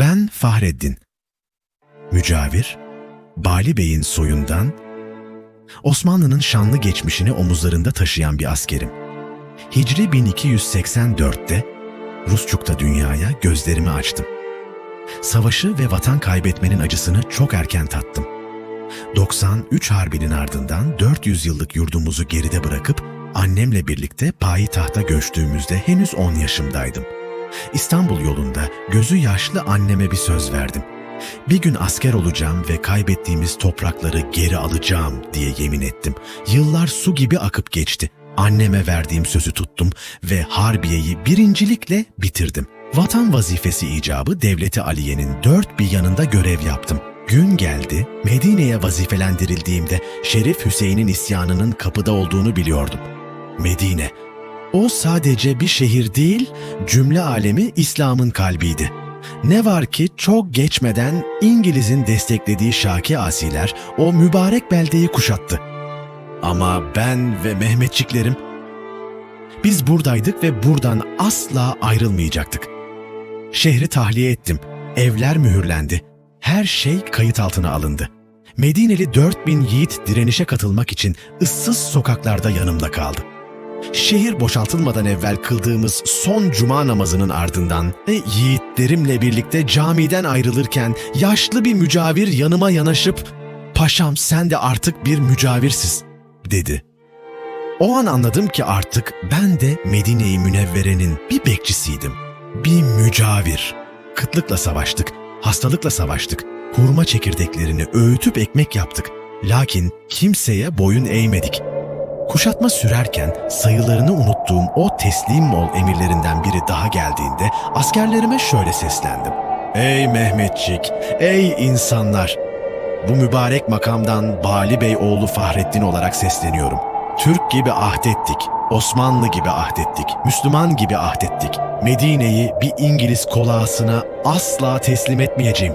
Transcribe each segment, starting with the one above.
Ben Fahreddin. Mücavir, Bali Bey'in soyundan, Osmanlı'nın şanlı geçmişini omuzlarında taşıyan bir askerim. Hicri 1284'te Rusçuk'ta dünyaya gözlerimi açtım. Savaşı ve vatan kaybetmenin acısını çok erken tattım. 93 Harbi'nin ardından 400 yıllık yurdumuzu geride bırakıp annemle birlikte payitahta göçtüğümüzde henüz 10 yaşımdaydım. İstanbul yolunda gözü yaşlı anneme bir söz verdim. Bir gün asker olacağım ve kaybettiğimiz toprakları geri alacağım diye yemin ettim. Yıllar su gibi akıp geçti. Anneme verdiğim sözü tuttum ve Harbiye'yi birincilikle bitirdim. Vatan vazifesi icabı Devleti Aliye'nin dört bir yanında görev yaptım. Gün geldi, Medine'ye vazifelendirildiğimde Şerif Hüseyin'in isyanının kapıda olduğunu biliyordum. Medine, o sadece bir şehir değil, cümle alemi İslam'ın kalbiydi. Ne var ki çok geçmeden İngiliz'in desteklediği Şaki asiler o mübarek beldeyi kuşattı. Ama ben ve Mehmetçiklerim, biz buradaydık ve buradan asla ayrılmayacaktık. Şehri tahliye ettim, evler mühürlendi, her şey kayıt altına alındı. Medineli 4000 yiğit direnişe katılmak için ıssız sokaklarda yanımda kaldı. Şehir boşaltılmadan evvel kıldığımız son cuma namazının ardından ve yiğitlerimle birlikte camiden ayrılırken yaşlı bir mücavir yanıma yanaşıp ''Paşam sen de artık bir mücavirsiz'' dedi. O an anladım ki artık ben de Medine-i Münevvere'nin bir bekçisiydim. Bir mücavir. Kıtlıkla savaştık, hastalıkla savaştık, hurma çekirdeklerini öğütüp ekmek yaptık. Lakin kimseye boyun eğmedik. Kuşatma sürerken sayılarını unuttuğum o teslim ol emirlerinden biri daha geldiğinde askerlerime şöyle seslendim. Ey Mehmetçik, ey insanlar! Bu mübarek makamdan Bali Bey oğlu Fahrettin olarak sesleniyorum. Türk gibi ahdettik, Osmanlı gibi ahdettik, Müslüman gibi ahdettik. Medine'yi bir İngiliz kolağasına asla teslim etmeyeceğim.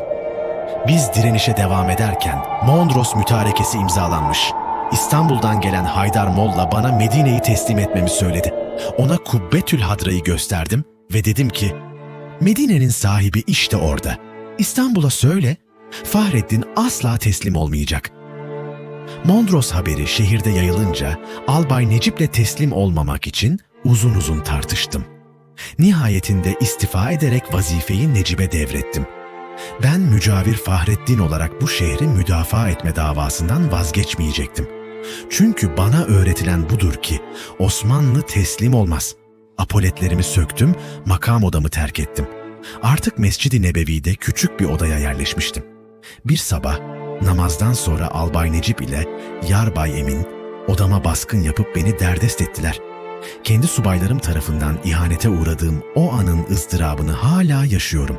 Biz direnişe devam ederken Mondros mütarekesi imzalanmış. İstanbul'dan gelen Haydar Molla bana Medine'yi teslim etmemi söyledi. Ona Kubbetül Hadra'yı gösterdim ve dedim ki, Medine'nin sahibi işte orada. İstanbul'a söyle, Fahreddin asla teslim olmayacak. Mondros haberi şehirde yayılınca Albay Necip'le teslim olmamak için uzun uzun tartıştım. Nihayetinde istifa ederek vazifeyi Necip'e devrettim. Ben mücavir Fahreddin olarak bu şehri müdafaa etme davasından vazgeçmeyecektim. Çünkü bana öğretilen budur ki Osmanlı teslim olmaz. Apoletlerimi söktüm, makam odamı terk ettim. Artık Mescid-i Nebevi'de küçük bir odaya yerleşmiştim. Bir sabah namazdan sonra Albay Necip ile Yarbay Emin odama baskın yapıp beni derdest ettiler. Kendi subaylarım tarafından ihanete uğradığım o anın ızdırabını hala yaşıyorum.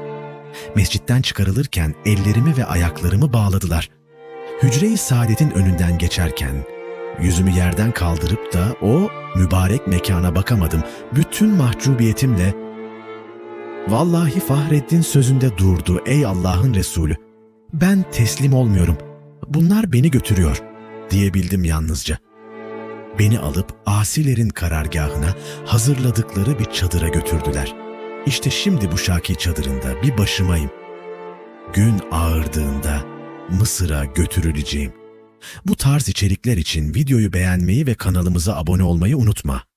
Mescitten çıkarılırken ellerimi ve ayaklarımı bağladılar. Hücre-i Saadet'in önünden geçerken yüzümü yerden kaldırıp da o mübarek mekana bakamadım. Bütün mahcubiyetimle Vallahi Fahreddin sözünde durdu ey Allah'ın Resulü. Ben teslim olmuyorum. Bunlar beni götürüyor diyebildim yalnızca. Beni alıp asilerin karargahına hazırladıkları bir çadıra götürdüler. İşte şimdi bu Şaki çadırında bir başımayım. Gün ağırdığında Mısır'a götürüleceğim. Bu tarz içerikler için videoyu beğenmeyi ve kanalımıza abone olmayı unutma.